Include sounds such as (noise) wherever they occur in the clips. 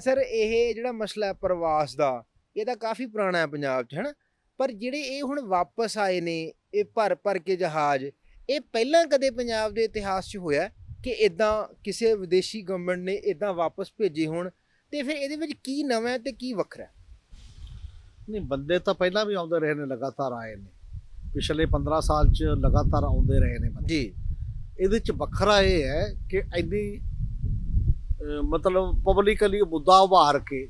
Sir ਇਹ ਜਿਹੜਾ ਮਸਲਾ ਹੈ ਪ੍ਰਵਾਸ ਦਾ ਇਹ ਤਾਂ ਕਾਫੀ ਪੁਰਾਣਾ ਹੈ ਪੰਜਾਬ 'ਚ ਹੈਨਾ ਪਰ ਜਿਹੜੇ ਇਹ ਹੁਣ ਵਾਪਸ ਆਏ ਨੇ ਇਹ ਭਰ ਭਰ ਕੇ ਜਹਾਜ਼ ਇਹ ਪਹਿਲਾਂ ਕਦੇ ਪੰਜਾਬ ਦੇ ਇਤਿਹਾਸ 'ਚ ਹੋਇਆ ਕਿ ਇਦਾਂ ਕਿਸੇ ਵਿਦੇਸ਼ੀ ਗਵਰਨਮੈਂਟ ਨੇ ਇਦਾਂ ਵਾਪਸ ਭੇਜੇ ਹੋਣ? ਤੇ ਫਿਰ ਇਹਦੇ ਵਿੱਚ ਕੀ ਨਵਾਂ ਹੈ ਤੇ ਕੀ ਵੱਖਰਾ ਹੈ? ਨਹੀਂ ਬੰਦੇ ਤਾਂ ਪਹਿਲਾਂ ਵੀ ਆਉਂਦੇ ਰਹੇ ਨੇ ਲਗਾਤਾਰ ਆਏ ਨੇ। ਪਿਛਲੇ 15 ਸਾਲ ਚ ਲਗਾਤਾਰ ਆਉਂਦੇ ਰਹੇ ਨੇ ਬੰਦੇ। ਜੀ। ਇਹਦੇ ਚ ਵੱਖਰਾ ਇਹ ਹੈ ਕਿ ਇੰਨੀ ਮਤਲਬ ਪਬਲਿਕਲੀ ਮੁੱਦਾ ਉਭਾਰ ਕੇ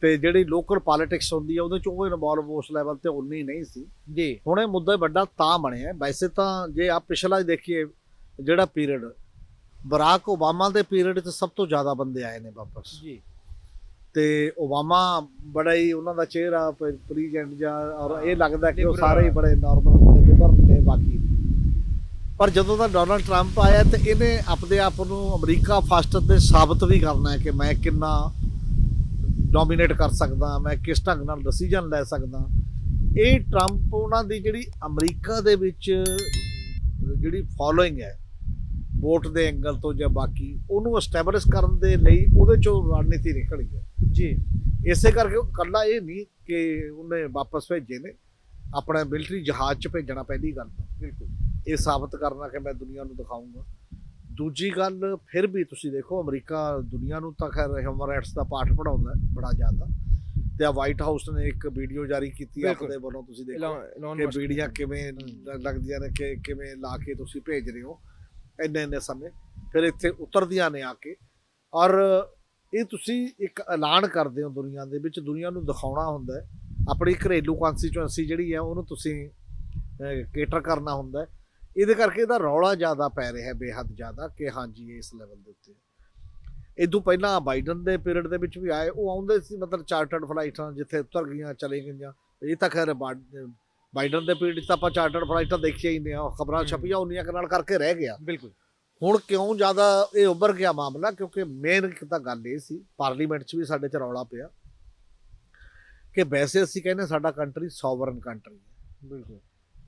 ਤੇ ਜਿਹੜੀ ਲੋਕਲ ਪੋਲਿਟਿਕਸ ਹੁੰਦੀ ਹੈ ਉਹਦੇ ਚ ਉਹ ਇਨਵੋਲਵ ਉਸ ਲੈਵਲ ਤੇ ਉਨੀ ਨਹੀਂ ਸੀ। ਜੀ। ਹੁਣ ਇਹ ਮੁੱਦਾ ਵੱਡਾ ਤਾਂ ਬਣਿਆ ਵੈਸੇ ਤਾਂ ਜੇ ਆਪ ਪਿਛਲਾ ਹੀ ਦੇਖੀਏ ਜਿਹੜਾ ਪੀਰੀਅਡ ਬਰਾਕ ਓਬਾਮਾ ਦੇ ਪੀਰੀਅਡ 'ਚ ਸਭ ਤੋਂ ਜ਼ਿਆਦਾ ਬੰਦੇ ਆਏ ਨੇ ਵਾਪਸ। ਜੀ। ਤੇ ਓਬਾਮਾ ਬੜਾ ਹੀ ਉਹਨਾਂ ਦਾ ਚਿਹਰਾ ਪ੍ਰੈਜ਼ੀਡੈਂਟ ਜਾਂ ਔਰ ਇਹ ਲੱਗਦਾ ਕਿ ਉਹ ਸਾਰੇ ਹੀ ਬੜੇ ਨਾਰਮਲ ਹੁੰਦੇ ਨੇ ਬਾਕੀ। ਪਰ ਜਦੋਂ ਦਾ ਡੋਨਲਡ ਟਰੰਪ ਆਇਆ ਤੇ ਇਹਨੇ ਆਪਣੇ ਆਪ ਨੂੰ ਅਮਰੀਕਾ ਫਸਟ ਤੇ ਸਾਬਤ ਵੀ ਕਰਨਾ ਹੈ ਕਿ ਮੈਂ ਕਿੰਨਾ ਡੋਮੀਨੇਟ ਕਰ ਸਕਦਾ ਮੈਂ ਕਿਸ ਢੰਗ ਨਾਲ ਡਿਸੀਜਨ ਲੈ ਸਕਦਾ। ਇਹ ਟਰੰਪ ਉਹਨਾਂ ਦੀ ਜਿਹੜੀ ਅਮਰੀਕਾ ਦੇ ਵਿੱਚ ਜਿਹੜੀ ਫੋਲੋਇੰਗ ਹੈ ਵੋਟ ਦੇ ਐਂਗਲ ਤੋਂ ਜਾਂ ਬਾਕੀ ਉਹਨੂੰ ਐਸਟੈਬਲਿਸ਼ ਕਰਨ ਦੇ ਲਈ ਉਹਦੇ ਚੋਂ ਰਣਨੀਤੀ ਨਿਕਲੀ ਹੈ। ਜੀ। ਇਸੇ ਕਰਕੇ ਉਹ ਕੱਲਾ ਇਹ ਨਹੀਂ ਕਿ ਉਹਨੇ ਵਾਪਸ ਭੇਜੇ ਨੇ ਆਪਣਾ ਮਿਲਟਰੀ ਜਹਾਜ਼ 'ਚ ਭੇਜਣਾ ਪਹਿਲੀ ਗੱਲ ਬਿਲਕੁਲ। ਇਹ ਸਾਬਤ ਕਰਨਾ ਕਿ ਮੈਂ ਦੁਨੀਆ ਨੂੰ ਦਿਖਾਊਂਗਾ। ਦੂਜੀ ਗੱਲ ਫਿਰ ਵੀ ਤੁਸੀਂ ਦੇਖੋ ਅਮਰੀਕਾ ਦੁਨੀਆ ਨੂੰ ਤਾਂ ਖੈਰ ਹਿਊਮਨ ਰਾਈਟਸ ਦਾ ਪਾਠ ਪੜਾਉਂਦਾ ਬੜਾ ਜ਼ਿਆਦਾ। ਤੇ ਆ ਵਾਈਟ ਹਾਊਸ ਨੇ ਇੱਕ ਵੀਡੀਓ ਜਾਰੀ ਕੀਤੀ ਹੈ ਬਿਲਕੁਲ। ਆਪਣੇ ਵੱਲੋਂ ਤੁਸੀਂ ਦੇਖੋ ਕਿ ਬੀੜੀਆਂ ਕਿਵੇਂ ਲੱਗਦੀਆਂ ਨੇ ਕਿ ਕਿਵੇਂ ਲਾ ਕੇ ਤੁਸੀਂ ਭੇਜ ਰਹੇ ਹੋ ਇੰਨੇ ਇੰਨੇ ਸਮੇਂ। ਫਿਰ ਇੱਥੇ ਉਤਰਦੀਆਂ ਨੇ ਆ ਕੇ। ਔਰ ਇਹ ਤੁਸੀਂ ਇੱਕ ਐਲਾਨ ਕਰਦੇ ਹੋ ਦੁਨੀਆ ਦੇ ਵਿੱਚ ਦੁਨੀਆ ਨੂੰ ਦਿਖਾਉਣਾ ਹੁੰਦਾ ਆਪਣੀ ਘਰੇਲੂ ਕਨਸਟੀਚੁਐਂਸੀ ਜਿਹੜੀ ਹੈ ਉਹਨੂੰ ਤੁਸੀਂ ਕੇਟਰ ਕਰਨਾ ਹੁੰਦਾ ਹੈ। ਇਹਦੇ ਕਰਕੇ ਇਹਦਾ ਰੌਲਾ ਜ਼ਿਆਦਾ ਪੈ ਰਿਹਾ ਹੈ ਬੇਹੱਦ ਜ਼ਿਆਦਾ ਕਿ ਹਾਂਜੀ ਇਸ ਲੈਵਲ ਦੇ ਉੱਤੇ ਇਦੋਂ ਪਹਿਲਾਂ ਬਾਈਡਨ ਦੇ ਪੀਰੀਅਡ ਦੇ ਵਿੱਚ ਵੀ ਆਏ ਉਹ ਆਉਂਦੇ ਸੀ ਮਤਲਬ ਚਾਰਟਰਡ ਫਲਾਈਟਾਂ ਜਿੱਥੇ ਉਤਰ ਗਈਆਂ ਚਲੇ ਗਈਆਂ। ਇਹ ਤਾਂ ਖੈਰ ਬਾਈਡਨ ਦੇ ਪੀਰੀਅਡ 'ਚ ਤਾਂ ਆਪਾਂ ਚਾਰਟਰਡ ਫਲਾਈਟਾਂ ਦੇਖੀਆਂ ਹੀ ਨੇ ਉਹ ਖਬਰਾਂ। ਛਪੀਆਂ ਉਨੀਆਂ ਕੁ ਨਾਲ ਕਰਕੇ ਰਹਿ ਗਿਆ। ਬਿਲਕੁਲ। ਹੁਣ ਕਿਉਂ ਜ਼ਿਆਦਾ ਇਹ ਉੱਭਰ ਗਿਆ ਮਾਮਲਾ? ਕਿਉਂਕਿ ਮੇਨ ਇੱਕ ਤਾਂ ਗੱਲ ਇਹ ਸੀ ਪਾਰਲੀਮੈਂਟ 'ਚ ਵੀ ਸਾਡੇ 'ਚ ਰੌਲਾ ਪਿਆ ਕਿ ਵੈਸੇ ਅਸੀਂ ਕਹਿੰਦੇ ਸਾਡਾ ਕੰਟਰੀ ਸੋਵਰਨ ਕੰਟਰੀ ਹੈ। ਬਿਲਕੁਲ।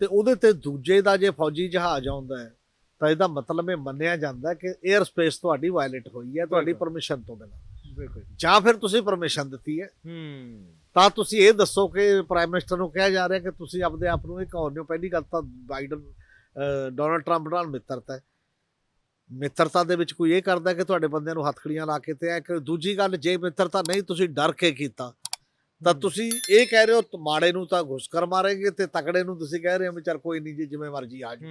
ਤੇ ਉਹਦੇ ਤੇ ਦੂਜੇ ਦਾ ਜੇ ਫੌਜੀ ਜਹਾਜ਼ ਆਉਂਦਾ ਹੈ ਤਾਂ ਇਹਦਾ ਮਤਲਬ ਇਹ ਮੰਨਿਆ ਜਾਂਦਾ ਕਿ 에ਅਰ ਸਪੇਸ ਤੁਹਾਡੀ ਵਾਇਲੇਟ ਹੋਈ ਹੈ ਤੁਹਾਡੀ। ਪਰਮਿਸ਼ਨ ਤੋਂ ਬਿਨਾਂ। ਬਿਲਕੁਲ ਜਾਂ। ਫਿਰ ਤੁਸੀਂ ਪਰਮਿਸ਼ਨ ਦਿੱਤੀ ਹੈ। ਹੂੰ। ਤਾਂ ਤੁਸੀਂ ਇਹ ਦੱਸੋ ਕਿ ਪ੍ਰਾਈਮ ਮਿਨਿਸਟਰ ਨੂੰ ਕਿਹਾ ਜਾ ਰਿਹਾ ਕਿ ਤੁਸੀਂ ਆਪਣੇ ਆਪ ਨੂੰ ਇਹ ਕਹਾਉਂਦੇ ਹੋ ਪਹਿਲੀ ਗੱਲ ਤਾਂ ਬਾਈਡਨ ਡੋਨਾਲਡ ਟਰੰਪ ਨਾਲ ਮਿੱਤਰਤਾ ਹੈ। ਮਿੱਤਰਤਾ ਦੇ ਵਿੱਚ ਕੋਈ ਇਹ ਕਰਦਾ ਕਿ ਤੁਹਾਡੇ ਬੰਦਿਆਂ ਨੂੰ ਹੱਥਕੜੀਆਂ ਲਾ ਕੇ ਤੇ ਕਿ ਦੂਜੀ ਗੱਲ ਜੇ ਮਿੱਤਰਤਾ ਨਹੀਂ ਤੁਸੀਂ ਡਰ ਕੇ ਕੀਤਾ ਤਾਂ ਤੁਸੀਂ ਇਹ ਕਹਿ ਰਹੇ ਹੋ ਤ- ਮਾੜੇ ਨੂੰ ਤਾਂ ਘੁਸ ਕਰ ਮਾਰੇਗੇ ਤੇ ਤਕੜੇ ਨੂੰ ਤੁਸੀਂ ਕਹਿ ਰਹੇ ਹੋ ਵੀ ਚੱਲ ਕੋਈ ਨਹੀਂ ਜੀ ਜਿਵੇਂ ਮਰਜ਼ੀ ਆ ਜਾ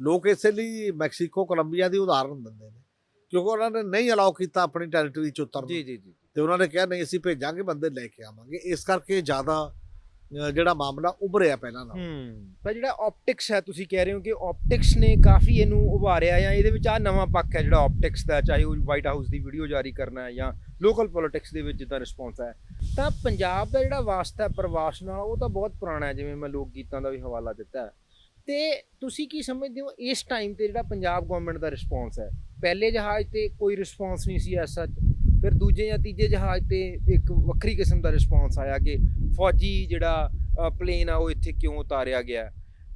ਲੋਕ ਇਸੇ ਲਈ ਮੈਕਸੀਕੋ ਕੋਲੰਬੀਆ ਦੀ ਉਦਾਹਰਨ ਦਿੰਦੇ ਨੇ ਕਿਉਂਕਿ ਉਹਨਾਂ ਨੇ ਨਹੀਂ ਅਲਾਉ ਕੀਤਾ ਆਪਣੀ ਟੈਰੀਟਰੀ ਚ ਉਤਰਨ ਜੀ ਜੀ ਜੀ ਤੇ ਉਹਨਾਂ ਨੇ ਕਿਹਾ ਨਹੀਂ ਅਸੀਂ ਭੇਜਾਂਗੇ ਬੰਦੇ ਲੈ ਕੇ ਆਵਾਂਗੇ। ਇਸ ਕਰਕੇ ਜ਼ਿਆਦਾ ਜਿਹੜਾ ਮਾਮਲਾ ਉਭਰਿਆ ਪਹਿਲਾਂ ਨਾਲ। ਹੂੰ। ਪਰ ਜਿਹੜਾ ਆਪਟਿਕਸ ਹੈ ਤੁਸੀਂ ਕਹਿ ਰਹੇ ਹੋ ਕਿ ਆਪਟਿਕਸ ਨੇ ਕਾਫੀ ਇਹਨੂੰ ਉਭਾਰਿਆ ਜਾਂ ਇਹਦੇ ਵਿੱਚ ਆ ਨਵਾਂ ਪੱਖ ਹੈ ਜਿਹੜਾ ਆਪਟਿਕਸ ਦਾ ਚਾਹੇ ਉਹ ਵਾਈਟ ਹਾਊਸ ਦੀ ਵੀਡੀਓ ਜਾਰੀ ਕਰਨਾ ਹੈ ਜਾਂ ਲੋਕਲ ਪੋਲਿਟਿਕਸ ਦੇ ਵਿੱਚ ਜਿੱਦਾਂ ਰਿਸਪੌਂਸ ਹੈ ਤਾਂ ਪੰਜਾਬ ਦਾ ਜਿਹੜਾ ਵਾਸਤਾ ਪ੍ਰਵਾਸ ਨਾਲ, ਉਹ ਤਾਂ ਬਹੁਤ ਪੁਰਾਣਾ ਹੈ, ਜਿਵੇਂ ਮੈਂ ਲੋਕ ਗੀਤਾਂ ਦਾ ਵੀ ਹਵਾਲਾ ਦਿੱਤਾ ਹੈ। ਤੇ ਤੁਸੀਂ ਕੀ ਸਮਝਦੇ ਹੋ ਇਸ ਟਾਈਮ ਤੇ ਜਿਹੜਾ ਪੰਜਾਬ ਗਵਰਨਮੈਂਟ ਦਾ ਰਿਸਪੌਂਸ ਹੈ? ਪਹਿਲੇ ਜਹਾਜ਼ ਤੇ ਕੋਈ ਰਿਸਪੌਂਸ ਨਹੀਂ ਸੀ ਐਸਾ ਫਿਰ ਦੂਜੇ ਜਾਂ ਤੀਜੇ ਜਹਾਜ਼ ਤੇ ਇੱਕ ਵੱਖਰੀ ਕਿਸਮ ਦਾ ਰਿਸਪੌਂਸ ਆਇਆ ਕਿ ਫੌਜੀ ਜਿਹੜਾ ਪਲੇਨ ਆ, ਉਹ ਇੱਥੇ ਕਿਉਂ ਉਤਾਰਿਆ ਗਿਆ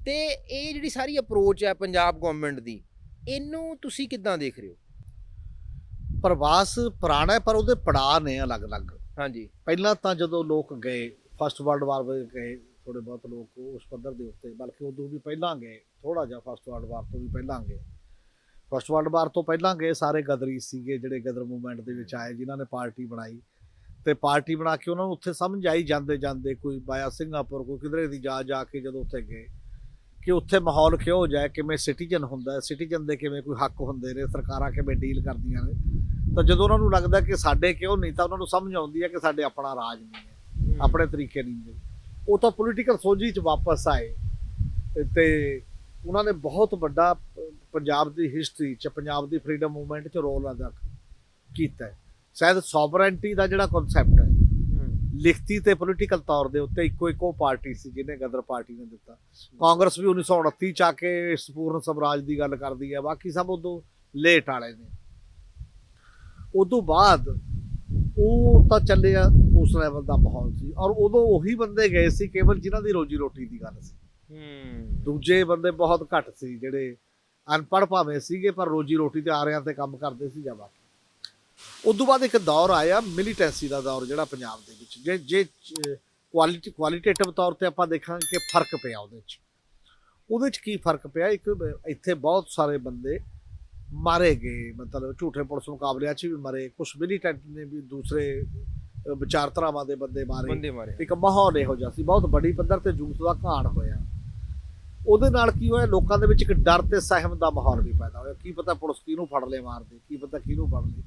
ਤੇ ਇਹ ਜਿਹੜੀ ਸਾਰੀ ਅਪਰੋਚ ਹੈ ਪੰਜਾਬ ਗਵਰਨਮੈਂਟ ਦੀ, ਇਹਨੂੰ ਤੁਸੀਂ ਕਿੱਦਾਂ ਦੇਖ ਰਹੇ ਹੋ? ਪ੍ਰਵਾਸ ਪੁਰਾਣਾ ਪਰ ਉਹਦੇ ਪੜਾਅ ਨੇ ਅਲੱਗ-ਅਲੱਗ। ਹਾਂਜੀ। ਪਹਿਲਾਂ ਤਾਂ ਜਦੋਂ ਲੋਕ ਗਏ ਫਸਟ ਵਰਲਡ ਵਾਰ ਵਿੱਚ ਗਏ ਥੋੜੇ ਬਹੁਤ ਲੋਕ ਉਸ ਪੱਧਰ ਦੇ ਉੱਤੇ, ਬਲਕਿ ਉਦੋਂ ਵੀ ਪਹਿਲਾਂ ਗਏ ਥੋੜਾ ਜਿਹਾ ਫਸਟ ਵਰਲਡ ਵਾਰ ਤੋਂ ਵੀ ਪਹਿਲਾਂ ਗਏ। ਫਸਟ ਵਰਲਡ ਵਾਰ ਤੋਂ ਪਹਿਲਾਂ ਗਏ ਸਾਰੇ ਗਦਰੀ ਸੀਗੇ, ਜਿਹੜੇ ਗਦਰ ਮੂਵਮੈਂਟ ਦੇ ਵਿੱਚ ਆਏ, ਜਿਨ੍ਹਾਂ ਨੇ ਪਾਰਟੀ ਬਣਾਈ। ਤੇ ਪਾਰਟੀ ਬਣਾ ਕੇ ਉਹਨਾਂ ਨੂੰ ਉੱਥੇ ਸਮਝ ਆਈ ਜਾਂਦੇ ਜਾਂਦੇ ਕੋਈ ਬਾਇਆ ਸਿੰਗਾਪੁਰ ਕੋਈ ਕਿਧਰੇ ਦੀ ਜਾ ਜਾ ਕੇ ਜਦੋਂ ਉੱਥੇ ਗਏ। ਕਿ ਉੱਥੇ ਮਾਹੌਲ ਕਿਹੋ ਹੋ ਜਾਏ ਕਿਵੇਂ ਸਿਟੀਜ਼ਨ ਹੁੰਦਾ ਹੈ ਸਿਟੀਜ਼ਨ ਦੇ ਕਿਵੇਂ ਕੋਈ ਹੱਕ ਹੁੰਦੇ ਨੇ ਸਰਕਾਰਾਂ ਕਿਵੇਂ ਡੀਲ ਕਰਦੀਆਂ ਨੇ। ਤਾਂ ਜਦੋਂ ਉਹਨਾਂ ਨੂੰ ਲੱਗਦਾ ਕਿ ਸਾਡੇ ਕਿਉਂ ਨਹੀਂ ਤਾਂ ਉਹਨਾਂ ਨੂੰ ਸਮਝ ਆਉਂਦੀ ਹੈ ਕਿ ਸਾਡੇ ਆਪਣਾ ਰਾਜ ਨਹੀਂ ਹੈ ਆਪਣੇ ਤਰੀਕੇ ਨਹੀਂ ਨੇ। ਉਹ ਤਾਂ ਪੋਲੀਟੀਕਲ ਸੋਝੀ ਚ ਵਾਪਸ ਆਏ। ਤੇ- ਉਹਨਾਂ ਨੇ ਬਹੁਤ ਵੱਡਾ ਪੰਜਾਬ ਦੀ ਹਿਸਟਰੀ ਚ ਪੰਜਾਬ ਦੀ ਫਰੀडम ਮੂਵਮੈਂਟ ਚ ਰੋਲ ਅਦਾ ਕੀਤਾ ਹੈ। ਸ਼ਾਇਦ ਸੋਵਰੈਂਟੀ ਦਾ ਜਿਹੜਾ ਕਨਸੈਪਟ ਹੈ ਹੂੰ ਲਿਖਤੀ ਤੇ ਪੋਲੀਟੀਕਲ ਤੌਰ ਦੇ ਉੱਤੇ ਇੱਕੋ ਇੱਕੋ ਪਾਰਟੀ ਸੀ ਜਿਹਨੇ ਗਦਰ ਪਾਰਟੀ ਨੇ ਦਿੱਤਾ। ਕਾਂਗਰਸ ਵੀ 1929 ਚ ਆ ਕੇ ਸੰਪੂਰਨ ਸਵਰਾਜ ਦੀ ਗੱਲ ਕਰਦੀ ਹੈ। ਬਾਕੀ ਸਭ ਉਦੋਂ ਲੇਟ ਵਾਲੇ ਨੇ। ਉਦੋਂ ਬਾਅਦ ਉਹ ਤਾਂ ਚੱਲਿਆ ਉਸ ਲੈਵਲ ਦਾ ਮਾਹੌਲ ਸੀ ਔਰ ਉਦੋਂ ਉਹੀ ਬੰਦੇ ਗਏ ਸੀ ਕੇਵਲ ਜਿਨ੍ਹਾਂ ਦੀ ਰੋਜੀ ਰੋਟੀ ਦੀ ਗੱਲ ਸੀ। ਹੂੰ। ਦੂਜੇ ਬੰਦੇ ਬਹੁਤ ਘੱਟ ਸੀ ਜਿਹੜੇ ਅਨਪੜ੍ਹ ਭਾਵੇਂ ਸੀਗੇ ਪਰ ਰੋਜੀ ਰੋਟੀ ਤੇ ਆਰਿਆਂ ਤੇ ਕੰਮ ਕਰਦੇ ਸੀ ਜਾਂ ਬਾਕੀ। ਤੋਂ ਬਾਅਦ ਇੱਕ ਦੌਰ ਆਇਆ ਮਿਲੀਟੈਂਸੀ ਦਾ ਦੌਰ ਜਿਹੜਾ ਪੰਜਾਬ ਦੇ ਵਿੱਚ। ਜੇ ਜੇ ਕੁਆਲਿਟੀ ਕੁਆਲਿਟੇਟਿਵ ਤੌਰ ਤੇ ਆਪਾਂ ਦੇਖਾਂਗੇ ਕਿ ਫ਼ਰਕ ਪਿਆ ਉਹਦੇ ਵਿੱਚ। ਉਹਦੇ ਵਿੱਚ ਕੀ ਫ਼ਰਕ ਪਿਆ? ਇੱਕ ਇੱਥੇ ਬਹੁਤ ਸਾਰੇ ਬੰਦੇ ਮਾਰੇ ਗਏ। ਮਤਲਬ ਝੂਠੇ ਪੁਲਿਸ ਮੁਕਾਬਲਿਆਂ 'ਚ ਵੀ ਮਰੇ। ਕੁਝ ਮਿਲੀਟੈਂਟ ਨੇ ਵੀ ਦੂਸਰੇ ਵਿਚਾਰਧਾਰਾਵਾਂ ਦੇ ਬੰਦੇ ਮਾਰੇ। ਇੱਕ ਮਾਹੌਲ ਇਹੋ ਜਿਹਾ ਸੀ। ਬਹੁਤ ਵੱਡੀ ਪੱਧਰ ਤੇ ਜੂਥ ਦਾ ਘਾਣ ਹੋਇਆ। ਉਹਦੇ ਨਾਲ ਕੀ ਹੋਇਆ? ਲੋਕਾਂ ਦੇ ਵਿੱਚ ਇੱਕ ਡਰ ਤੇ ਸਹਿਮ ਦਾ ਮਾਹੌਲ ਵੀ ਪੈਦਾ ਹੋਇਆ। ਕੀ ਪਤਾ ਪੁਲਿਸ ਕਿਹਨੂੰ ਫੜ ਲੇ ਮਾਰਦੇ ਕੀ ਪਤਾ ਕਿਹਨੂੰ ਫੜ ਲੇ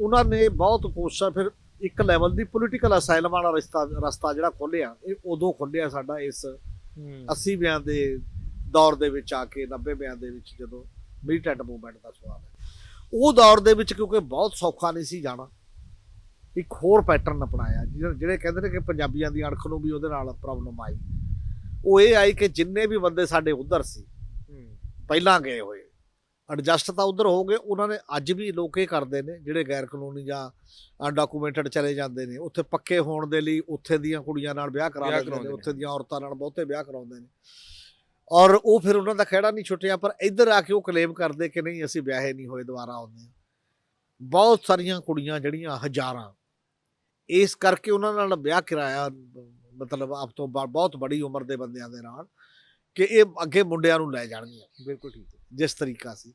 ਉਹਨਾਂ ਨੇ ਬਹੁਤ ਕੋਸ਼ਿਸ਼ਾਂ ਫਿਰ ਇੱਕ ਲੈਵਲ ਦੀ ਪੋਲੀਟੀਕਲ ਅਸਾਈਲਮ ਵਾਲਾ ਰਸਤਾ ਰਸਤਾ ਜਿਹੜਾ ਖੋਲਿਆ ਇਹ ਉਦੋਂ ਖੋਲਿਆ ਸਾਡਾ ਇਸ 80 ਬਿਆਨ ਦੇ ਦੌਰ ਦੇ ਵਿੱਚ ਆ ਕੇ 90 ਬਿਆਨ ਦੇ ਵਿੱਚ ਜਦੋਂ ਮਿਲੀਟੈਂਟ ਮੂਵਮੈਂਟ ਦਾ ਸਵਾਲ ਹੈ। ਉਹ ਦੌਰ ਦੇ ਵਿੱਚ ਕਿਉਂਕਿ ਬਹੁਤ ਸੌਖਾ ਨਹੀਂ ਸੀ ਜਾਣਾ ਇੱਕ ਹੋਰ ਪੈਟਰਨ ਅਪਣਾਇਆ ਜਿਹੜੇ ਜਿਹੜੇ ਕਹਿੰਦੇ ਨੇ ਕਿ ਪੰਜਾਬੀਆਂ ਦੀ ਅਣਖ ਨੂੰ ਵੀ ਉਹਦੇ ਨਾਲ ਪ੍ਰੋਬਲਮ ਆਈ। ਉਹ ਇਹ ਆਈ ਕਿ ਜਿੰਨੇ ਵੀ ਬੰਦੇ ਸਾਡੇ ਉਧਰ ਸੀ ਪਹਿਲਾਂ ਗਏ ਹੋਏ ਐਡਜਸਟ ਤਾਂ ਉਧਰ ਹੋ ਗਏ ਉਹਨਾਂ ਨੇ ਅੱਜ ਵੀ ਲੋਕ ਇਹ ਕਰਦੇ ਨੇ ਜਿਹੜੇ ਗੈਰ ਕਾਨੂੰਨੀ ਜਾਂ ਅਨਡਾਕੂਮੈਂਟਡ ਚਲੇ ਜਾਂਦੇ ਨੇ ਉੱਥੇ ਪੱਕੇ ਹੋਣ ਦੇ ਲਈ ਉੱਥੇ ਦੀਆਂ ਕੁੜੀਆਂ ਨਾਲ ਵਿਆਹ ਕਰਾ ਲੈਂਦੇ ਨੇ। ਉੱਥੇ ਦੀਆਂ ਔਰਤਾਂ ਨਾਲ ਬਹੁਤੇ ਵਿਆਹ ਕਰਾਉਂਦੇ ਨੇ। ਔਰ ਉਹ ਫਿਰ ਉਹਨਾਂ ਦਾ ਖਹਿੜਾ ਨਹੀਂ ਛੁੱਟਿਆ ਪਰ ਇੱਧਰ ਆ ਕੇ ਉਹ ਕਲੇਮ ਕਰਦੇ ਕਿ ਨਹੀਂ ਅਸੀਂ ਵਿਆਹੇ ਨਹੀਂ ਹੋਏ ਦੁਬਾਰਾ ਆਉਂਦੇ ਹਾਂ। ਬਹੁਤ ਸਾਰੀਆਂ ਕੁੜੀਆਂ ਜਿਹੜੀਆਂ ਹਜ਼ਾਰਾਂ ਇਸ ਕਰਕੇ ਉਹਨਾਂ ਨਾਲ ਵਿਆਹ ਕਰਾਇਆ ਮਤਲਬ ਆਪ ਤੋਂ ਬਹੁਤ ਬੜੀ ਉਮਰ ਦੇ ਬੰਦਿਆਂ ਦੇ ਨਾਲ ਕਿ ਇਹ ਅੱਗੇ ਮੁੰਡਿਆਂ ਨੂੰ ਲੈ ਜਾਣਗੀਆਂ। ਬਿਲਕੁਲ ਠੀਕ ਹੈ। ਜਿਸ ਤਰੀਕਾ ਸੀ।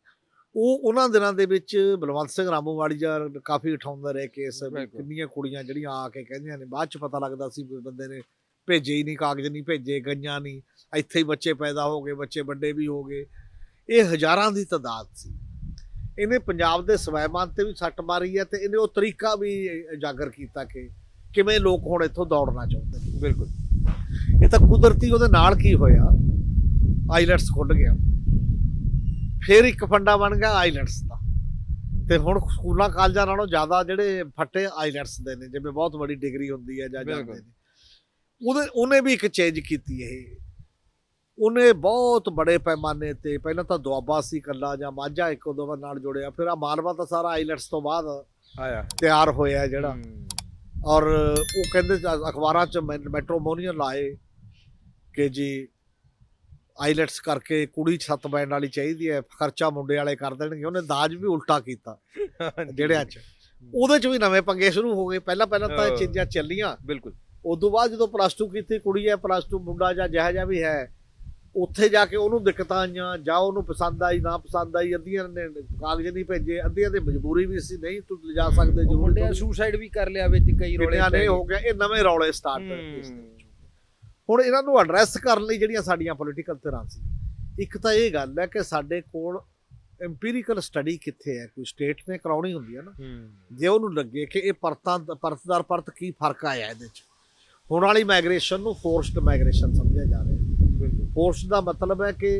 ਉਹ ਉਹਨਾਂ ਦਿਨਾਂ ਦੇ ਵਿੱਚ ਬਲਵੰਤ ਸਿੰਘ ਰਾਮੂਵਾਲੀ ਜਾਂ ਕਾਫੀ ਉਠਾਉਂਦਾ ਰਹੇ ਕੇਸ। ਕਿੰਨੀਆਂ ਕੁੜੀਆਂ ਜਿਹੜੀਆਂ ਆ ਕੇ ਕਹਿੰਦੀਆਂ ਨੇ ਬਾਅਦ ਚ ਪਤਾ ਲੱਗਦਾ ਸੀ ਬੰਦੇ ਨੇ ਭੇਜੇ ਹੀ ਨਹੀਂ ਕਾਗਜ਼ ਨਹੀਂ ਭੇਜੇ ਗਈਆਂ ਨਹੀਂ। ਇੱਥੇ ਹੀ ਬੱਚੇ ਪੈਦਾ ਹੋ ਗਏ ਬੱਚੇ ਵੱਡੇ ਵੀ ਹੋ ਗਏ। ਇਹ ਹਜ਼ਾਰਾਂ ਦੀ ਤਾਦਾਦ ਸੀ। ਇਹਨੇ ਪੰਜਾਬ ਦੇ ਸਵੈਮਾਨ ਤੇ ਵੀ ਸੱਟ ਮਾਰੀ ਹੈ ਤੇ ਇਹਨੇ ਉਹ ਤਰੀਕਾ ਵੀ ਉਜਾਗਰ ਕੀਤਾ ਕਿ ਕਿਵੇਂ ਲੋਕ ਹੁਣ ਇੱਥੋਂ ਦੌੜਨਾ ਚਾਹੁੰਦੇ ਨੇ। ਬਿਲਕੁਲ। ਇਹ ਤਾਂ ਕੁਦਰਤੀ ਉਹਦੇ ਨਾਲ ਕੀ ਹੋਇਆ? ਆਈਲੈਟਸ ਖੁੱਲ ਗਿਆ। ਫਿਰ ਇੱਕ ਫੰਡਾ ਬਣ ਗਿਆ ਆਈਲੈਟਸ ਦਾ। ਤੇ ਹੁਣ ਸਕੂਲਾਂ ਕਾਲਜਾਂ ਨਾਲੋਂ ਜ਼ਿਆਦਾ ਜਿਹੜੇ ਫੱਟੇ ਆਈਲੈਟਸ ਦੇ ਨੇ ਜਿਵੇਂ ਬਹੁਤ ਵੱਡੀ ਡਿਗਰੀ ਹੁੰਦੀ ਹੈ ਜਾਂ ਜਾਂਦੇ। ਨੇ। ਉਹਦੇ ਉਹਨੇ ਵੀ ਇੱਕ ਚੇਂਜ ਕੀਤੀ ਇਹ। ਉਹਨੇ ਬਹੁਤ ਬੜੇ ਪੈਮਾਨੇ ਤੇ ਪਹਿਲਾਂ ਤਾਂ ਦੁਆਬਾ ਸੀ ਕੱਲਾ ਜਾਂ ਮਾਝਾ ਇੱਕ ਦੋ ਨਾਲ ਜੁੜਿਆ ਫਿਰ ਆ ਮਾਲਵਾ ਤਾਂ ਸਾਰਾ ਆਈਲੈਟਸ ਤੋਂ ਬਾਅਦ ਆਇਆ। ਤਿਆਰ ਹੋਇਆ ਜਿਹੜਾ। ਔਰ ਉਹ ਕਹਿੰਦੇ ਅਖਬਾਰਾਂ 'ਚ ਮੈਟਰੋਮੋਨੀਅਲ ਲਾਏ ਕਿ ਜੀ ਆਈਲੈਟਸ ਕਰਕੇ ਕੁੜੀ ਛੱਤ ਬੈਣ ਵਾਲੀ ਚਾਹੀਦੀ ਹੈ ਖਰਚਾ ਮੁੰਡੇ ਵਾਲੇ ਕਰ ਦੇਣਗੇ ਉਹਨੇ ਦਾਜ ਵੀ ਉਲਟਾ ਕੀਤਾ। ਜਿਹੜਿਆਂ 'ਚ। ਉਹਦੇ 'ਚ ਵੀ ਨਵੇਂ ਪੰਗੇ ਸ਼ੁਰੂ ਹੋ ਗਏ। ਪਹਿਲਾਂ ਪਹਿਲਾਂ ਤਾਂ ਇਹ। ਚੀਜ਼ਾਂ ਚੱਲੀਆਂ। ਬਿਲਕੁਲ। ਉਦੋਂ ਬਾਅਦ ਜਦੋਂ ਪਲੱਸ 2 ਕੀਤੀ ਕੁੜੀ ਹੈ ਪਲੱਸ 2 ਮੁੰਡਾ ਜਾਂ ਜਿਹਾ ਜਿਹਾ ਵੀ ਹੈ ਉੱਥੇ ਜਾ ਕੇ ਉਹਨੂੰ ਦਿੱਕਤਾਂ ਆਈਆਂ ਜਾਂ ਉਹਨੂੰ ਪਸੰਦ ਆਈ ਨਾ ਪਸੰਦ ਆਈ ਅੱਧੀਆਂ ਨੇ ਕਾਗਜ਼ ਨਹੀਂ ਭੇਜੇ ਅੱਧੀਆਂ ਦੀ ਮਜਬੂਰੀ ਵੀ ਸੀ ਨਹੀਂ ਤੂੰ ਲਿਜਾ ਸਕਦੇ ਜ਼ਰੂਰ ਮੁੰਡਿਆਂ ਸੁਸਾਈਡ ਵੀ ਕਰ ਲਿਆ ਵਿੱਚ ਕਈ ਰੋਲੇ ਨੇ। ਹੋ ਗਿਆ ਇਹ ਨਵੇਂ ਰੌਲੇ ਸਟਾਰਟ ਇਸ ਦੇ ਹਮ, ਵਿੱਚ। ਹੁਣ ਇਹਨਾਂ ਨੂੰ ਐਡਰੈਸ ਕਰਨ ਲਈ ਜਿਹੜੀਆਂ ਸਾਡੀਆਂ ਪੋਲੀਟੀਕਲ ਧਿਰਾਂ ਸੀ ਇੱਕ ਤਾਂ ਇਹ ਗੱਲ ਹੈ ਕਿ ਸਾਡੇ ਕੋਲ ਐਮਪੀਰੀਕਲ ਸਟੱਡੀ ਕਿੱਥੇ ਹੈ ਕੋਈ ਸਟੇਟ ਨੇ ਕਰਾਉਣੀ ਹੁੰਦੀ ਹੈ ਨਾ ਹਮ, ਜੇ ਉਹਨੂੰ ਲੱਗੇ ਕਿ ਇਹ ਪਰਤਾਂ ਪਰਤਦਾਰ ਪਰਤ ਕੀ ਫਰਕ ਆਇਆ ਇਹਦੇ ਚ ਹੁਣ ਵਾਲੀ ਮਾਈਗ੍ਰੇਸ਼ਨ ਨੂੰ ਫੋਰਸਡ ਮਾਈਗ੍ਰੇਸ਼ਨ ਸਮਝਿਆ ਜਾ ਰਿਹਾ ਹੈ ਬਿਲਕੁਲ ਫੋਰਸ ਦਾ ਮਤਲਬ ਹੈ ਕਿ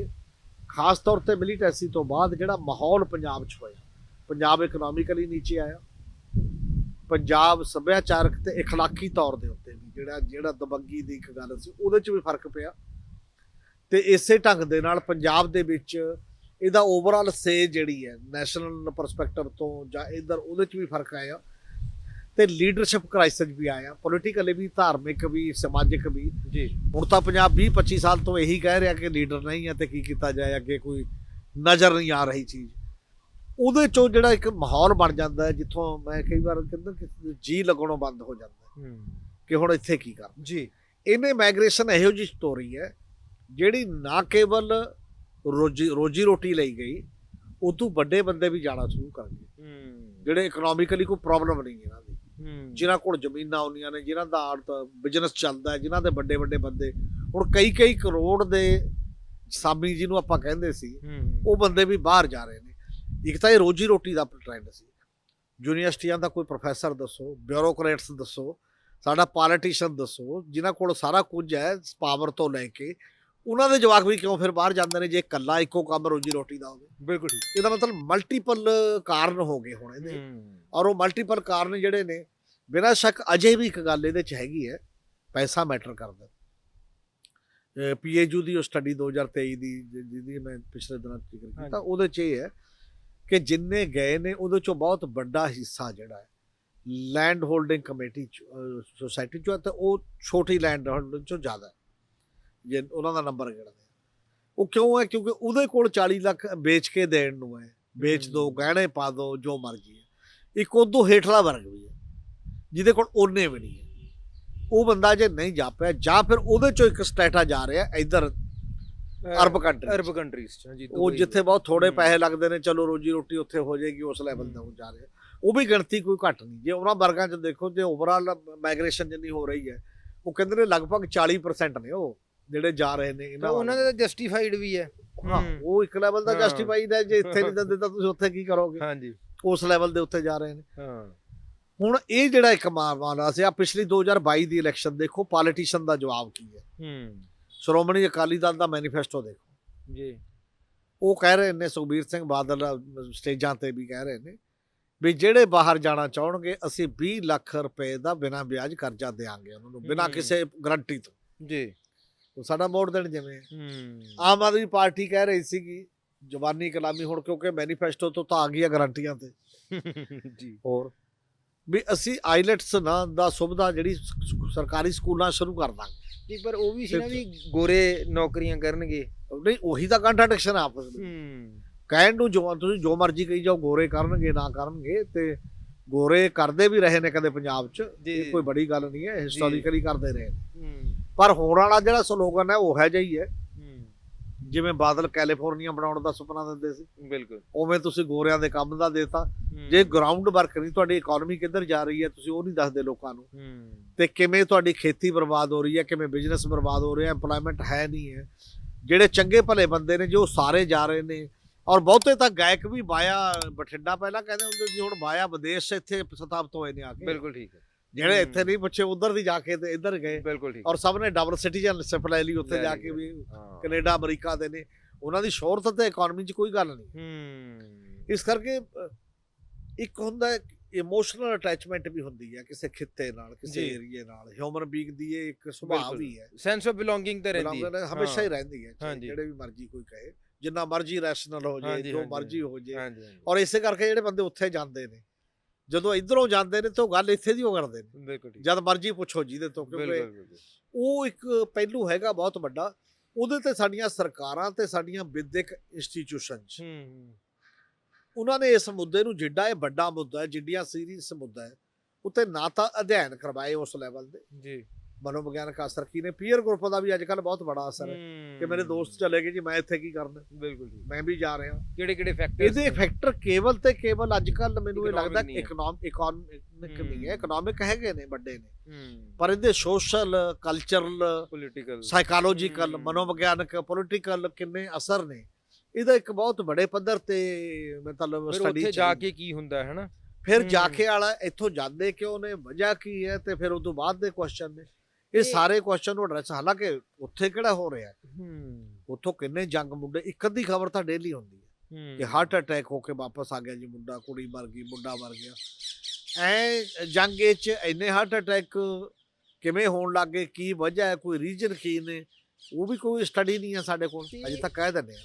ਖਾਸ ਤੌਰ ਤੇ ਮਿਲੀਟੈਂਸੀ ਤੋਂ ਬਾਅਦ ਜਿਹੜਾ ਮਾਹੌਲ ਪੰਜਾਬ 'ਚ ਹੋਇਆ ਪੰਜਾਬ ਇਕਨੋਮਿਕਲੀ ਨੀਚੇ ਆਇਆ ਪੰਜਾਬ ਸੱਭਿਆਚਾਰਕ ਤੇ اخلاقی ਤੌਰ ਦੇ ਉੱਤੇ ਵੀ ਜਿਹੜਾ ਜਿਹੜਾ ਦਬੰਗੀ ਦੀ ਇੱਕ ਗੱਲ ਸੀ ਉਹਦੇ 'ਚ ਵੀ ਫ਼ਰਕ ਪਿਆ। ਤੇ ਇਸੇ ਢੰਗ ਦੇ ਨਾਲ ਪੰਜਾਬ ਦੇ ਵਿੱਚ ਇਹਦਾ ਓਵਰਆਲ ਸੇ ਜਿਹੜੀ ਹੈ ਨੈਸ਼ਨਲ ਪਰਸਪੈਕਟਿਵ ਤੋਂ ਜਾਂ ਇਧਰ ਉਹਦੇ 'ਚ ਵੀ ਫ਼ਰਕ ਆਇਆ। ਤੇ ਲੀਡਰਸ਼ਿਪ ਕ੍ਰਾਈਸਿਸ ਵੀ ਆਇਆ। ਪੋਲੀਟੀਕਲੀ ਵੀ ਧਾਰਮਿਕ ਵੀ ਸਮਾਜਿਕ ਵੀ। ਜੀ। ਹੁਣ ਤਾਂ ਪੰਜਾਬ 20 25 ਸਾਲ ਤੋਂ ਇਹੀ ਕਹਿ ਰਿਹਾ ਕਿ ਲੀਡਰ ਨਹੀਂ ਹੈ ਤੇ ਕੀ ਕੀਤਾ ਜਾਏ ਅੱਗੇ ਕੋਈ ਨਜ਼ਰ ਨਹੀਂ ਆ ਰਹੀ ਚੀਜ਼। ਉਹਦੇ ਚੋਂ ਜਿਹੜਾ ਇੱਕ ਮਾਹੌਲ ਬਣ ਜਾਂਦਾ ਜਿੱਥੋਂ ਮੈਂ ਕਈ ਵਾਰ ਕਹਿੰਦਾ ਕਿ ਜੀ ਲੱਗਣੋਂ ਬੰਦ ਹੋ ਜਾਂਦਾ ਕਿ ਹੁਣ ਇੱਥੇ ਕੀ ਕਰ ਜੀ। ਇਹਨੇ ਮਾਈਗ੍ਰੇਸ਼ਨ ਇਹੋ ਜਿਹੀ ਸਟੋਰੀ ਹੈ ਜਿਹੜੀ ਨਾ ਕੇਵਲ ਰੋਜੀ ਰੋਜੀ ਰੋਟੀ ਲਈ ਗਈ ਉਦੋਂ ਵੱਡੇ ਬੰਦੇ ਵੀ ਜਾਣਾ ਸ਼ੁਰੂ ਕਰ ਗਏ। ਜਿਹੜੇ ਇਕਨੋਮਿਕਲੀ ਕੋਈ ਪ੍ਰੋਬਲਮ ਨਹੀਂ ਇਹਨਾਂ ਦੀ। ਜਿਨ੍ਹਾਂ ਕੋਲ ਜ਼ਮੀਨਾਂ ਹੁੰਦੀਆਂ ਨੇ ਜਿਨ੍ਹਾਂ ਦਾ ਆੜਤ ਬਿਜ਼ਨਸ ਚੱਲਦਾ ਹੈ ਜਿਨ੍ਹਾਂ ਦੇ ਵੱਡੇ ਵੱਡੇ ਬੰਦੇ। ਹੁਣ ਕਈ ਕਈ ਕਰੋੜ ਦੇ ਸਾਮੀ ਜਿਹਨੂੰ ਆਪਾਂ ਕਹਿੰਦੇ ਸੀ ਉਹ ਬੰਦੇ ਵੀ ਬਾਹਰ ਜਾ ਰਹੇ ਨੇ। ਇੱਕ ਤਾਂ ਇਹ ਰੋਜੀ ਰੋਟੀ ਦਾ ਟ੍ਰੈਂਡ ਸੀ। ਯੂਨੀਵਰਸਿਟੀਆਂ ਦਾ ਕੋਈ ਪ੍ਰੋਫੈਸਰ ਦੱਸੋ ਬਿਊਰੋਕਰੇਟਸ ਦੱਸੋ ਸਾਡਾ ਪੋਲੀਟੀਸ਼ੀਅਨ ਦੱਸੋ ਜਿਨ੍ਹਾਂ ਕੋਲ ਸਾਰਾ ਕੁਝ ਹੈ ਪਾਵਰ ਤੋਂ ਲੈ ਕੇ ਉਹਨਾਂ ਦੇ ਜਵਾਕ ਵੀ ਕਿਉਂ ਫਿਰ ਬਾਹਰ ਜਾਂਦੇ ਨੇ ਜੇ ਇਕੱਲਾ ਇੱਕੋ ਕੰਮ ਰੋਜੀ ਰੋਟੀ ਦਾ ਹੋਵੇ? ਬਿਲਕੁਲ ਠੀਕ। ਇਹਦਾ ਮਤਲਬ ਮਲਟੀਪਲ ਕਾਰਨ ਹੋ ਗਏ ਹੁਣ ਇਹਦੇ। ਔਰ ਉਹ ਮਲਟੀਪਲ ਕਾਰਨ ਜਿਹੜੇ ਨੇ ਬਿਨਾਂ ਸ਼ੱਕ ਅਜੇ ਵੀ ਇੱਕ ਗੱਲ ਇਹਦੇ ਚ ਹੈਗੀ ਹੈ ਪੈਸਾ ਮੈਟਰ ਕਰਦਾ। ਪੀਏਯੂ ਦੀ ਉਹ ਸਟੱਡੀ 2023 ਦੀ ਜਿਹਦੀ ਮੈਂ ਪਿਛਲੇ ਦਿਨਾਂ 'ਚ ਜ਼ਿਕਰ ਕੀਤਾ। ਉਹਦੇ ਚ ਇਹ ਹੈ ਕਿ ਜਿੰਨੇ ਗਏ ਨੇ ਉਹਦੇ ਚੋਂ ਬਹੁਤ ਵੱਡਾ ਹਿੱਸਾ ਜਿਹੜਾ ਹੈ ਲੈਂਡ ਹੋਲਡਿੰਗ ਕਮੇਟੀ ਸੋਸਾਇਟੀ ਚੋਂ ਤੇ ਉਹ ਛੋਟੀ ਲੈਂਡ ਹੋਲਡਿੰਗ ਚੋਂ ਜ਼ਿਆਦਾ ਹੈ। ਜੇ ਉਹਨਾਂ ਦਾ ਨੰਬਰ ਗਿਣਦੇ। ਉਹ ਕਿਉਂ ਹੈ? ਕਿਉਂਕਿ ਉਹਦੇ ਕੋਲ 40 ਲੱਖ ਵੇਚ ਕੇ ਦੇਣ ਨੂੰ ਹੈ। ਵੇਚ ਦੋ। ਗਹਿਣੇ ਪਾ ਦੋ ਜੋ ਮਰਜ਼ੀ ਹੈ। ਇੱਕ ਉਦੋਂ ਹੇਠਲਾ ਵਰਗ ਵੀ ਹੈ ਜਿਹਦੇ ਕੋਲ ਓਨੇ ਵੀ ਨਹੀਂ ਹੈ। ਉਹ ਬੰਦਾ ਜੇ ਨਹੀਂ ਜਾਪਿਆ ਜਾਂ ਫਿਰ ਉਹਦੇ ਚੋਂ ਇੱਕ ਸਟੇਟਾ ਜਾ ਰਿਹਾ ਇੱਧਰ ਅਰਬ ਕੰਟਰੀ ਅਰਬ ਕੰਟਰੀਜ਼ ਚ ਹਾਂਜੀ ਉਹ ਜਿੱਥੇ ਬਹੁਤ ਥੋੜੇ। ਪੈਸੇ ਲੱਗਦੇ ਨੇ ਚਲੋ ਰੋਜੀ ਰੋਟੀ ਉੱਥੇ ਹੋ ਜਾਏਗੀ ਉਸ ਲੈਵਲ ਤੇ ਉਹ ਜਾ ਰਿਹਾ। ਉਹ ਵੀ ਗਿਣਤੀ ਕੋਈ ਘੱਟ ਨਹੀਂ। ਜੇ ਉਹਨਾਂ ਵਰਗਾਂ 'ਚ ਦੇਖੋ ਜੇ ਓਵਰਆਲ ਮਾਈਗ੍ਰੇਸ਼ਨ ਜਿੰਨੀ ਹੋ ਰਹੀ ਹੈ ਉਹ ਕਹਿੰਦੇ ਨੇ ਲਗਭਗ 40% ਨੇ ਉਹ ਜਿਹੜੇ ਜਾ ਰਹੇ ਨੇ ਤਾਂ ਇਹਨਾਂ ਉਹਨਾਂ। ਦਾ ਜਸਟੀਫਾਈਡ ਵੀ ਹੈ। ਹਾਂ। ਉਹ ਇੱਕ ਲੈਵਲ ਦਾ। ਜਸਟੀਫਾਈਡ ਹੈ ਜੇ ਇੱਥੇ ਨਹੀਂ (laughs) ਦਿੰਦੇ ਤਾਂ ਤੁਸੀਂ ਉੱਥੇ ਕੀ ਕਰੋਗੇ? ਹਾਂਜੀ। ਉਸ ਲੈਵਲ ਦੇ ਉੱਤੇ ਜਾ ਰਹੇ ਨੇ। ਹਾਂ। ਹੁਣ ਇਹ ਜਿਹੜਾ ਇੱਕ ਮਾਮਲਾ ਸੀ ਆ ਪਿਛਲੀ 2022 ਦੀ ਇਲੈਕਸ਼ਨ ਦੇਖੋ ਪੋਲੀਟੀਸ਼ੀਅਨ ਦਾ ਜਵਾਬ ਕੀ ਹੈ? ਹੂੰ। ਸ਼੍ਰੋਮਣੀ ਅਕਾਲੀ ਦਲ ਦਾ ਮੈਨੀਫੈਸਟੋ ਦੇਖੋ। ਜੀ। ਉਹ ਕਹਿ ਰਹੇ ਨੇ ਸੁਖਬੀਰ ਸਿੰਘ ਬਾਦਲ ਸਟੇਜਾਂ ਤੇ ਵੀ ਕਹਿ ਰਹੇ ਨੇ। ਵੀ ਜਿਹੜੇ ਬਾਹਰ ਜਾਣਾ ਚਾਹਣਗੇ ਅਸੀਂ 20 ਲੱਖ ਰੁਪਏ ਦਾ ਬਿਨਾਂ ਵਿਆਜ ਕਰਜ਼ਾ ਦੇਾਂਗੇ ਉਹਨਾਂ ਨੂੰ ਬਿਨਾਂ। ਕਿਸੇ ਗਰੰਟੀ ਤੋਂ। ਜੀ। ਉਹ ਸਾਡਾ ਮੋੜ ਦੇਣ ਜਿਵੇਂ। ਆਮ ਆਦਮੀ ਪਾਰਟੀ ਕਹਿ ਰਹੀ ਸੀਗੀ ਜਵਾਨੀ ਕਲਾਮੀ ਹੁਣ ਕਿਉਂਕਿ ਮੈਨੀਫੈਸਟੋ ਤੋਂ ਤਾਂ ਆ ਗਈਆਂ ਗਰੰਟੀਆਂ ਤੇ। (laughs) ਜੀ। ਹੋਰ ਵੀ ਅਸੀਂ ਆਈਲੈਟਸ ਨਾ ਦਾ ਸੁਵਿਧਾ ਜਿਹੜੀ ਸਰਕਾਰੀ ਸਕੂਲਾਂ ਸ਼ੁਰੂ ਕਰ ਦਾਂਗੇ। ਜੀ ਪਰ ਉਹ ਵੀ ਸੀ ਨਾ ਵੀ ਗੋਰੇ ਨੌਕਰੀਆਂ ਕਰਨਗੇ। ਨਹੀਂ ਉਹੀ ਤਾਂ ਕੰਟਰਡਿਕਸ਼ਨ ਆਪਸ ਵਿੱਚ। ਹੂੰ। ਕਹਿਣ ਨੂੰ ਜੋ ਤੁਸੀਂ ਜੋ ਮਰਜ਼ੀ ਕਹੀ ਜਾਓ ਗੋਰੇ ਕਰਨਗੇ ਨਾ ਕਰਨਗੇ ਤੇ ਗੋਰੇ ਕਰਦੇ ਵੀ ਰਹੇ ਨੇ ਕਦੇ ਪੰਜਾਬ 'ਚ ਇਹ ਕੋਈ ਬੜੀ ਗੱਲ ਨਹੀਂ ਹੈ ਹਿਸਟੋਰੀਕਲੀ ਕਰਦੇ ਰਹੇ ਪਰ ਹੋਣ ਵਾਲਾ ਜਿਹੜਾ ਸਲੋਗਨ ਹੈ ਉਹ ਹੈ ਜਿਹਾ ਹੀ ਜਿਵੇਂ ਬਾਦਲ ਕੈਲੀਫੋਰਨੀਆ ਬਣਾਉਣ ਦਾ ਸੁਪਨਾ ਦਿੰਦੇ ਸੀ ਬਿਲਕੁਲ। ਉਵੇਂ ਤੁਸੀਂ ਗੋਰਿਆਂ ਦੇ ਕੰਮ ਦਾ ਦੇਤਾ। ਜੇ ਗਰਾਊਂਡ ਵਰਕ ਨਹੀਂ ਤੁਹਾਡੀ ਇਕਨੋਮੀ ਕਿੱਧਰ ਜਾ ਰਹੀ ਹੈ ਤੁਸੀਂ ਉਹ ਨਹੀਂ ਦੱਸਦੇ ਲੋਕਾਂ ਨੂੰ। ਤੇ ਕਿਵੇਂ ਤੁਹਾਡੀ ਖੇਤੀ ਬਰਬਾਦ ਹੋ ਰਹੀ ਹੈ ਕਿਵੇਂ ਬਿਜ਼ਨਸ ਬਰਬਾਦ ਹੋ ਰਿਹਾ ਏਮਪਲੋਇਮੈਂਟ ਹੈ ਨਹੀਂ ਹੈ। ਜਿਹੜੇ ਚੰਗੇ ਭਲੇ ਬੰਦੇ ਨੇ ਜੋ ਸਾਰੇ ਜਾ ਰਹੇ ਨੇ ਔਰ ਬਹੁਤੇ ਤਾਂ ਗਾਇਕ ਵੀ ਬਾਇਆ ਬਠਿੰਡਾ ਪਹਿਲਾਂ ਕਹਿੰਦੇ ਹੁੰਦੇ ਸੀ ਹੁਣ ਬਾਇਆ ਵਿਦੇਸ਼ ਇੱਥੇ ਸਥਾਪਿਤ ਹੋਏ ਨੇ ਆ ਕੇ। ਬਿਲਕੁਲ ਠੀਕ ਹੈ। ਜਿਹੜੇ। ਇੱਥੇ ਨਹੀਂ ਪੁੱਛੇ ਉਧਰ ਦੀ ਜਾ ਕੇ ਤੇ ਇੱਧਰ ਗਏ। ਬਿਲਕੁਲ ਠੀਕ ਔਰ ਸਭ ਨੇ ਡਬਲ ਸਿਟੀਜ਼ਨਸ਼ਿਪ ਲੈ ਲਈ ਉੱਥੇ ਜਾ ਕੇ ਵੀ ਕੈਨੇਡਾ ਅਮਰੀਕਾ ਦੇ ਨੇ। ਉਹਨਾਂ ਦੀ ਸ਼ੋਹਰਤ ਤੇ ਇਕਨੋਮੀ 'ਚ ਕੋਈ ਗੱਲ ਨਹੀਂ। ਹੂੰ। ਇਸ ਕਰਕੇ ਇੱਕ ਹੁੰਦਾ ਇਮੋਸ਼ਨਲ ਅਟੈਚਮੈਂਟ ਵੀ ਹੁੰਦੀ ਹੈ ਕਿਸੇ ਖਿੱਤੇ ਨਾਲ ਕਿਸੇ ਜੀ। ਏਰੀਏ ਨਾਲ। ਹਿਊਮਨ ਬੀਇੰਗ ਦੀ ਇਹ ਇੱਕ ਸੁਭਾਅ ਬਿਲਕੁਲ। ਵੀ ਹੈ। ਸੈਂਸ ਆਫ ਬਿਲੋਂਗਿੰਗ ਤਾਂ ਰਹਿੰਦੀ ਹੈ। ਹਮੇਸ਼ਾ ਹੀ ਰਹਿੰਦੀ ਹੈ ਚਾਹੇ ਹਾਂਜੀ। ਜਿਹੜੇ ਵੀ ਮਰਜ਼ੀ ਕੋਈ ਕਹੇ ਜਿੰਨਾ ਮਰਜ਼ੀ ਰੈਸ਼ਨਲ ਹੋ ਹਾਂਜੀ, ਜੋ ਹਾਂਜੀ, ਮਰਜ਼ੀ ਹੋ ਹਾਂਜੀ। ਹਾਂਜੀ ਔਰ ਇਸੇ ਕਰਕੇ ਜਿਹੜੇ ਬੰਦੇ ਉੱਥੇ ਜਾਂਦੇ ਨੇ ਜਦੋਂ ਇਧਰੋਂ ਜਾਂਦੇ ਨੇ ਤਾਂ ਉਹ ਗੱਲ ਇੱਥੇ ਦੀ ਉਹ ਕਰਦੇ ਨੇ। ਬਿਲਕੁਲ ਠੀਕ। ਜਦ ਮਰਜ਼ੀ ਪੁੱਛੋ ਜਿਹਦੇ ਤੋਂ ਕਿਉਂਕਿ ਬਿਲਕੁਲ ਬਿਲਕੁਲ ਉਹ ਇੱਕ ਪਹਿਲੂ ਹੈਗਾ ਬਹੁਤ ਵੱਡਾ। ਉਹਦੇ ਤੇ ਸਾਡੀਆਂ ਸਰਕਾਰਾਂ ਤੇ ਸਾਡੀਆਂ ਵਿਦਿਅਕ ਇੰਸਟੀਚਿਊਸ਼ਨਸ ਹੂੰ ਹੂੰ। ਉਹਨਾਂ ਨੇ ਇਸ ਮੁੱਦੇ ਨੂੰ ਜਿੱਡਾ ਇਹ ਵੱਡਾ ਮੁੱਦਾ ਹੈ ਜਿੱਡੀਆਂ ਸੀਰੀਅਸ ਮੁੱਦਾ ਹੈ ਉੱਤੇ ਨਾ ਤਾਂ ਅਧਿਐਨ ਕਰਵਾਏ ਉਸ ਲੈਵਲ ਦੇ। ਜੀ। ਮਨੋਵਿਗਿਆਨਕ ਅਸਰ ਕੀ ਨੇ ਪੀਅਰ ਗਰੁੱਪ ਦਾ ਵੀ ਅੱਜ ਕੱਲ ਬਹੁਤ ਬੜਾ ਅਸਰ ਹੈ ਕਿ ਮੇਰੇ ਦੋਸਤ ਚਲੇ ਗਏ ਜੀ ਮੈਂ ਇੱਥੇ ਕੀ ਕਰਨਾ? ਬਿਲਕੁਲ ਠੀਕ ਮੈਂ ਵੀ ਜਾ ਰਿਹਾ। ਕਿਹੜੇ ਕਿਹੜੇ ਫੈਕਟਰ ਇਹਦੇ ਫੈਕਟਰ ਕੇਵਲ ਤੇ ਕੇਵਲ ਅੱਜ ਕੱਲ ਮੈਨੂੰ ਇਹ ਲੱਗਦਾ। ਇਕਨੋਮਿਕ ਇਕਨੋਮਿਕ ਨਹੀਂ ਹੈ। ਇਕਨੋਮਿਕ ਹੈਗੇ ਨੇ ਵੱਡੇ ਨੇ। ਪਰ ਇਹਦੇ ਸੋਸ਼ਲ ਕਲਚਰਲ ਪੋਲੀਟੀਕਲ ਸਾਈਕੋਲੋਜੀਕਲ। ਮਨੋਵਿਗਿਆਨਕ ਪੋਲਿਟੀਕਲ ਕਿੰਨੇ ਅਸਰ ਨੇ। ਇਹਦਾ ਇੱਕ ਬਹੁਤ ਬੜੇ ਪੱਧਰ ਤੇ ਮਤਲਬ ਫਿਰ ਸਟੱਡੀ ਉੱਥੇ ਜਾ ਕੇ ਕੀ ਹੁੰਦਾ ਹੈ ਹਨਾ? ਫਿਰ। ਜਾ ਕੇ ਵਾਲਾ ਇੱਥੋਂ ਜਾਂਦੇ ਕਿਉਂ ਨੇ? ਵਜ੍ਹਾ ਕੀ ਹੈ? ਤੇ ਫਿਰ ਉਸ ਤੋਂ ਬਾਅਦ ਦੇ ਕੁਐਸਚਨ ਨੇ। ਇਹ ਸਾਰੇ ਕੁਐਸਚਨ ਨੂੰ ਐਡਰੈਸ ਹਾਲਾਂਕਿ ਉੱਥੇ ਕਿਹੜਾ ਹੋ ਰਿਹਾ? ਹੈ? ਉੱਥੋਂ ਕਿੰਨੇ ਜੰਗ ਮੁੰਡੇ ਇੱਕ ਅੱਧੀ ਖਬਰ ਤਾਂ ਡੇਲੀ ਹੁੰਦੀ ਹੈ ਕਿ ਹਾਰਟ ਅਟੈਕ ਹੋ ਕੇ ਵਾਪਸ ਆ ਗਿਆ ਜੀ ਮੁੰਡਾ ਕੁੜੀ ਮਰ ਗਈ ਮੁੰਡਾ ਮਰ ਗਿਆ। ਐ ਜੰਗ ਵਿੱਚ ਇੰਨੇ ਹਾਰਟ ਅਟੈਕ ਕਿਵੇਂ ਹੋਣ ਲੱਗੇ ਕੀ ਵਜ੍ਹਾ ਹੈ? ਕੋਈ ਰੀਜਨ ਕੀ ਨੇ? ਉਹ ਵੀ ਕੋਈ ਸਟੱਡੀ ਨਹੀਂ ਹੈ ਸਾਡੇ ਕੋਲ। ਅਜੇ ਤੱਕ ਕਹਿ ਦਿੰਦੇ ਆ।